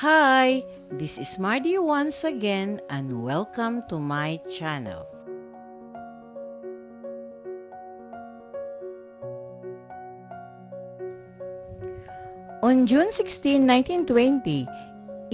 Hi, this is Mardy once again and welcome to my channel. On June 16, 1920,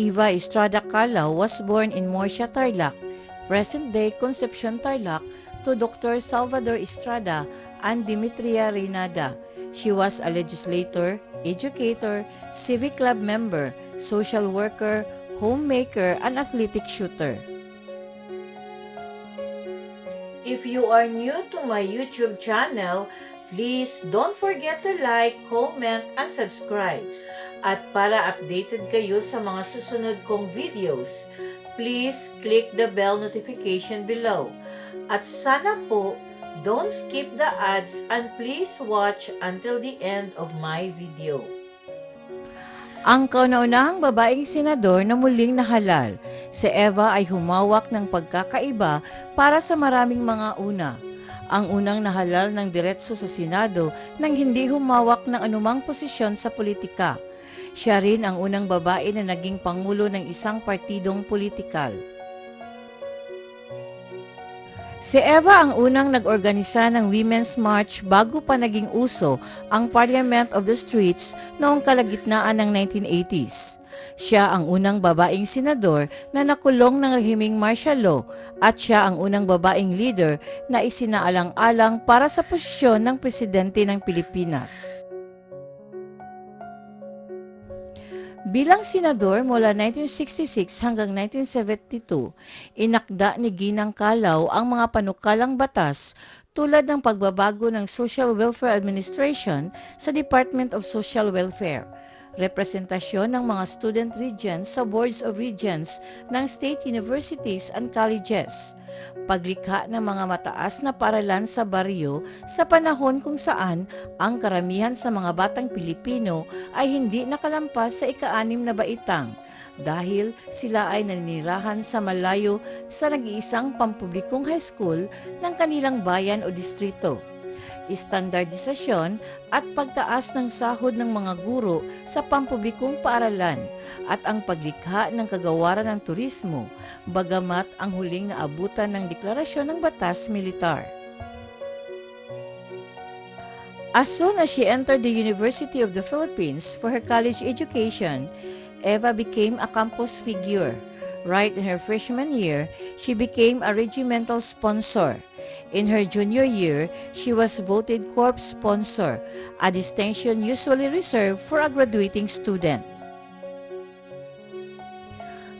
Eva Estrada Calao was born in Morcia, Tarlac, present-day Concepcion, Tarlac, to Dr. Salvador Estrada and Dimitria Reynada. She was a legislator, educator, civic club member, social worker, homemaker, and athletic shooter. If you are new to my YouTube channel, please don't forget to like, comment, and subscribe. At para updated kayo sa mga susunod kong videos, please click the bell notification below. At sana po, don't skip the ads and please watch until the end of my video. Ang kauna-unahang babaeng senador na muling nahalal, si Eva ay humawak ng pagkakaiba para sa maraming mga una. Ang unang nahalal ng diretso sa Senado nang hindi humawak ng anumang posisyon sa politika. Siya rin ang unang babae na naging pangulo ng isang partidong politikal. Si Eva ang unang nag-organisa ng Women's March bago pa naging uso ang Parliament of the Streets noong kalagitnaan ng 1980s. Siya ang unang babaeng senador na nakulong ng rehimeng martial law at siya ang unang babaeng leader na isinaalang-alang para sa posisyon ng presidente ng Pilipinas. Bilang senador mula 1966 hanggang 1972, inakda ni Ginang Calao ang mga panukalang batas tulad ng pagbabago ng Social Welfare Administration sa Department of Social Welfare, representasyon ng mga student regents sa boards of regents ng state universities and colleges, paglikha ng mga mataas na paralan sa baryo sa panahon kung saan ang karamihan sa mga batang Pilipino ay hindi nakalampas sa ika-anim na baitang dahil sila ay naninirahan sa malayo sa nag-iisang pampublikong high school ng kanilang bayan o distrito istandardisasyon at pagtaas ng sahod ng mga guro sa pampublikong paaralan at ang paglikha ng kagawaran ng turismo, bagamat ang huling naabutan ng deklarasyon ng batas militar. As soon as she entered the University of the Philippines for her college education, Eva became a campus figure. Right in her freshman year, she became a regimental sponsor. In her junior year, she was voted corps sponsor, a distinction usually reserved for a graduating student.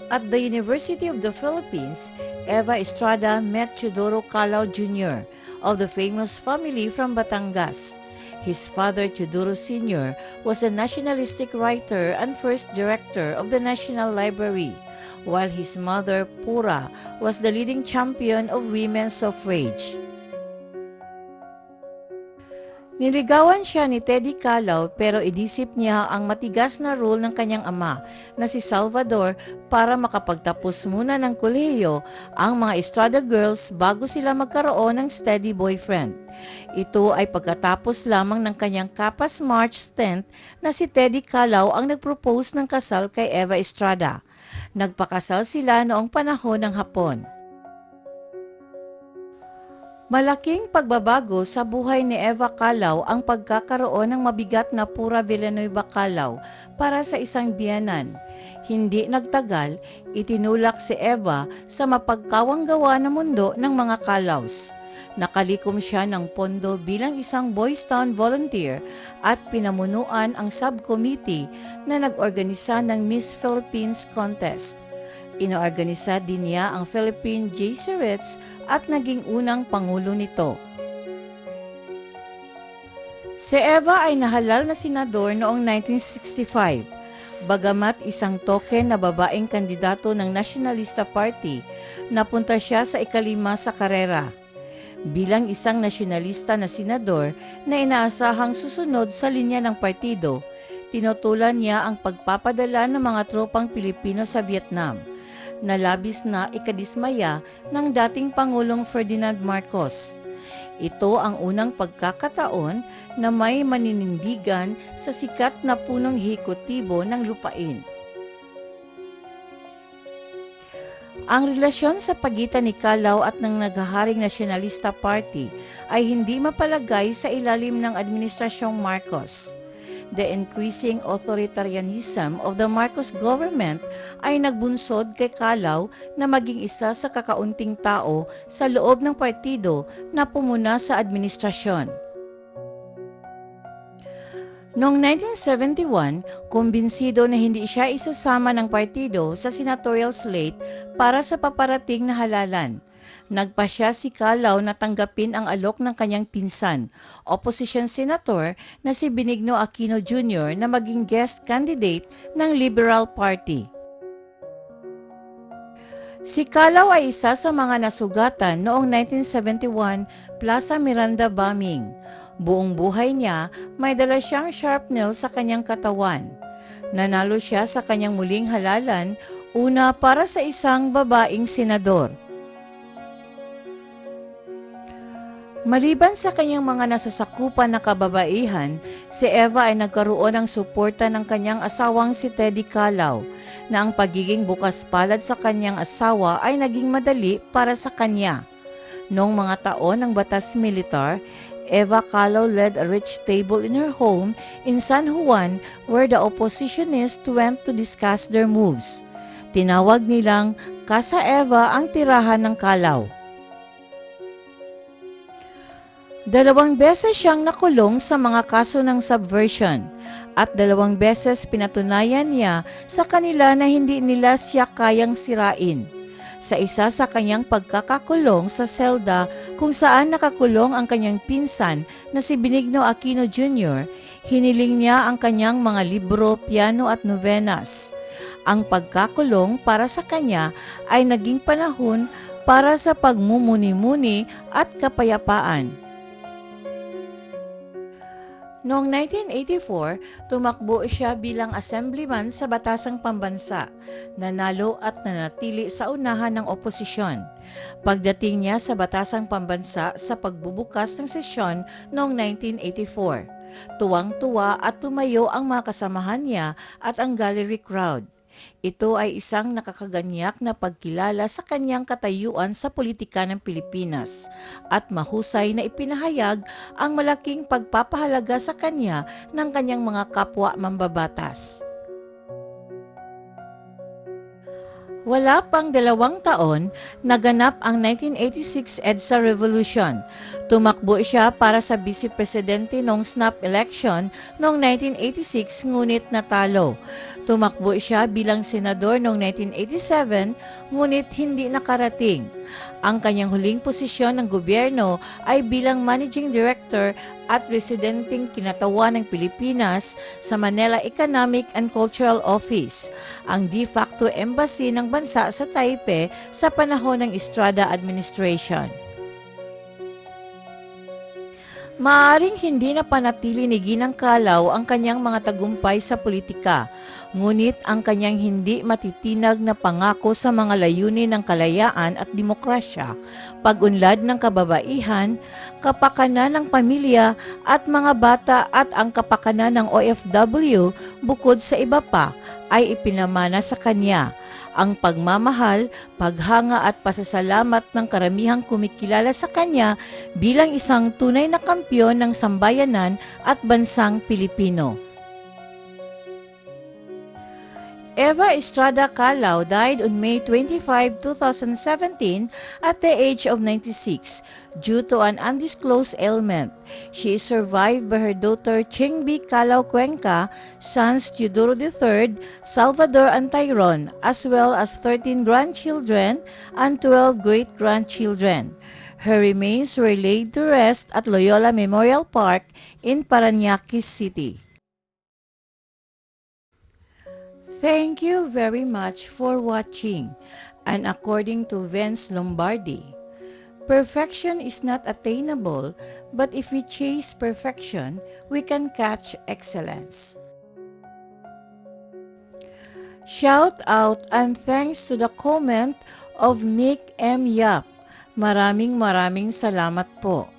At the University of the Philippines, Eva Estrada met Teodoro Calao Jr. of the famous family from Batangas. His father, Teodoro Sr., was a nationalistic writer and first director of the National Library, while his mother, Pura, was the leading champion of women's suffrage. Niligawan siya ni Teddy Calao pero idisip niya ang matigas na role ng kanyang ama na si Salvador para makapagtapos muna ng kolehiyo ang mga Estrada girls bago sila magkaroon ng steady boyfriend. Ito ay pagkatapos lamang ng kanyang kapas March 10 na si Teddy Calao ang nagpropose ng kasal kay Eva Estrada. Nagpakasal sila noong panahon ng Hapon. Malaking pagbabago sa buhay ni Eva Calao ang pagkakaroon ng mabigat na pura Villanueva Calao para sa isang biyanan. Hindi nagtagal, itinulak si Eva sa mapagkawang gawa na mundo ng mga Calaos. Nakalikom siya ng pondo bilang isang Boys Town volunteer at pinamunuan ang subcommittee na nag-organisa ng Miss Philippines Contest. Inoorganisa din niya ang Philippine JCRETS at naging unang pangulo nito. Si Eva ay nahalal na senador noong 1965. Bagamat isang token na babaeng kandidato ng Nationalista Party, napunta siya sa ikalima sa karera. Bilang isang nasyonalista na senador na inaasahang susunod sa linya ng partido, tinutulan niya ang pagpapadala ng mga tropang Pilipino sa Vietnam na labis na ikadismaya ng dating Pangulong Ferdinand Marcos. Ito ang unang pagkakataon na may maninindigan sa sikat na punong hikotibo ng lupain. Ang relasyon sa pagitan ni Calao at ng naghaharing Nacionalista Party ay hindi mapalagay sa ilalim ng Administrasyong Marcos. The increasing authoritarianism of the Marcos government ay nagbunsod kay Calao na maging isa sa kakaunting tao sa loob ng partido na pumuna sa administrasyon. Noong 1971, kumbinsido na hindi siya isasama ng partido sa senatorial slate para sa paparating na halalan. Nagpa siya si Calao na tanggapin ang alok ng kanyang pinsan, opposition senator na si Benigno Aquino Jr. na maging guest candidate ng Liberal Party. Si Calao ay isa sa mga nasugatan noong 1971 Plaza Miranda bombing. Buong buhay niya, may dala siyang sharpnail sa kanyang katawan. Nanalo siya sa kanyang muling halalan, una para sa isang babaeng senador. Maliban sa kanyang mga nasasakupan na kababaihan, si Eva ay nagkaroon ng suporta ng kanyang asawang si Teddy Calao na ang pagiging bukas palad sa kanyang asawa ay naging madali para sa kanya. Noong mga taon ng batas militar, Eva Calao led a rich table in her home in San Juan where the oppositionists went to discuss their moves. Tinawag nilang Casa Eva ang tirahan ng Calao. Dalawang beses siyang nakulong sa mga kaso ng subversion at dalawang beses pinatunayan niya sa kanila na hindi nila siya kayang sirain. Sa isa sa kanyang pagkakakulong sa selda kung saan nakakulong ang kanyang pinsan na si Benigno Aquino Jr., hiniling niya ang kanyang mga libro, piano at novenas. Ang pagkakulong para sa kanya ay naging panahon para sa pagmumuni-muni at kapayapaan. Noong 1984, tumakbo siya bilang assemblyman sa Batasang Pambansa, nanalo at nanatili sa unahan ng oposisyon. Pagdating niya sa Batasang Pambansa sa pagbubukas ng sesyon noong 1984, tuwang-tuwa at tumayo ang mga kasamahan niya at ang gallery crowd. Ito ay isang nakakaganyak na pagkilala sa kanyang katayuan sa politika ng Pilipinas at mahusay na ipinahayag ang malaking pagpapahalaga sa kanya ng kanyang mga kapwa mambabatas. Wala pang dalawang taon, naganap ang 1986 EDSA Revolution. Tumakbo siya para sa vice presidente noong snap election noong 1986 ngunit natalo. Tumakbo siya bilang senador noong 1987 ngunit hindi nakarating. Ang kanyang huling posisyon ng gobyerno ay bilang managing director at residenteng kinatawa ng Pilipinas sa Manila Economic and Cultural Office, ang de facto embassy ng bansa sa Taipei sa panahon ng Estrada administration. Maaring hindi na panatili ni Ginang Kalaw ang kanyang mga tagumpay sa politika, ngunit ang kanyang hindi matitinag na pangako sa mga layunin ng kalayaan at demokrasya, pag-unlad ng kababaihan, kapakanan ng pamilya at mga bata at ang kapakanan ng OFW bukod sa iba pa ay ipinamana sa kanya ang pagmamahal, paghanga at pasasalamat ng karamihang kumikilala sa kanya bilang isang tunay na kampyon ng sambayanan at bansang Pilipino. Eva Estrada Calao died on May 25, 2017 at the age of 96 due to an undisclosed ailment. She is survived by her daughter Chingbi Calao Cuenca, sons Teodoro III, Salvador and Tyron, as well as 13 grandchildren and 12 great-grandchildren. Her remains were laid to rest at Loyola Memorial Park in Paranaque City. Thank you very much for watching. And according to Vince Lombardi, perfection is not attainable, but if we chase perfection, we can catch excellence. Shout out and thanks to the comment of Nick M. Yap. Maraming maraming salamat po.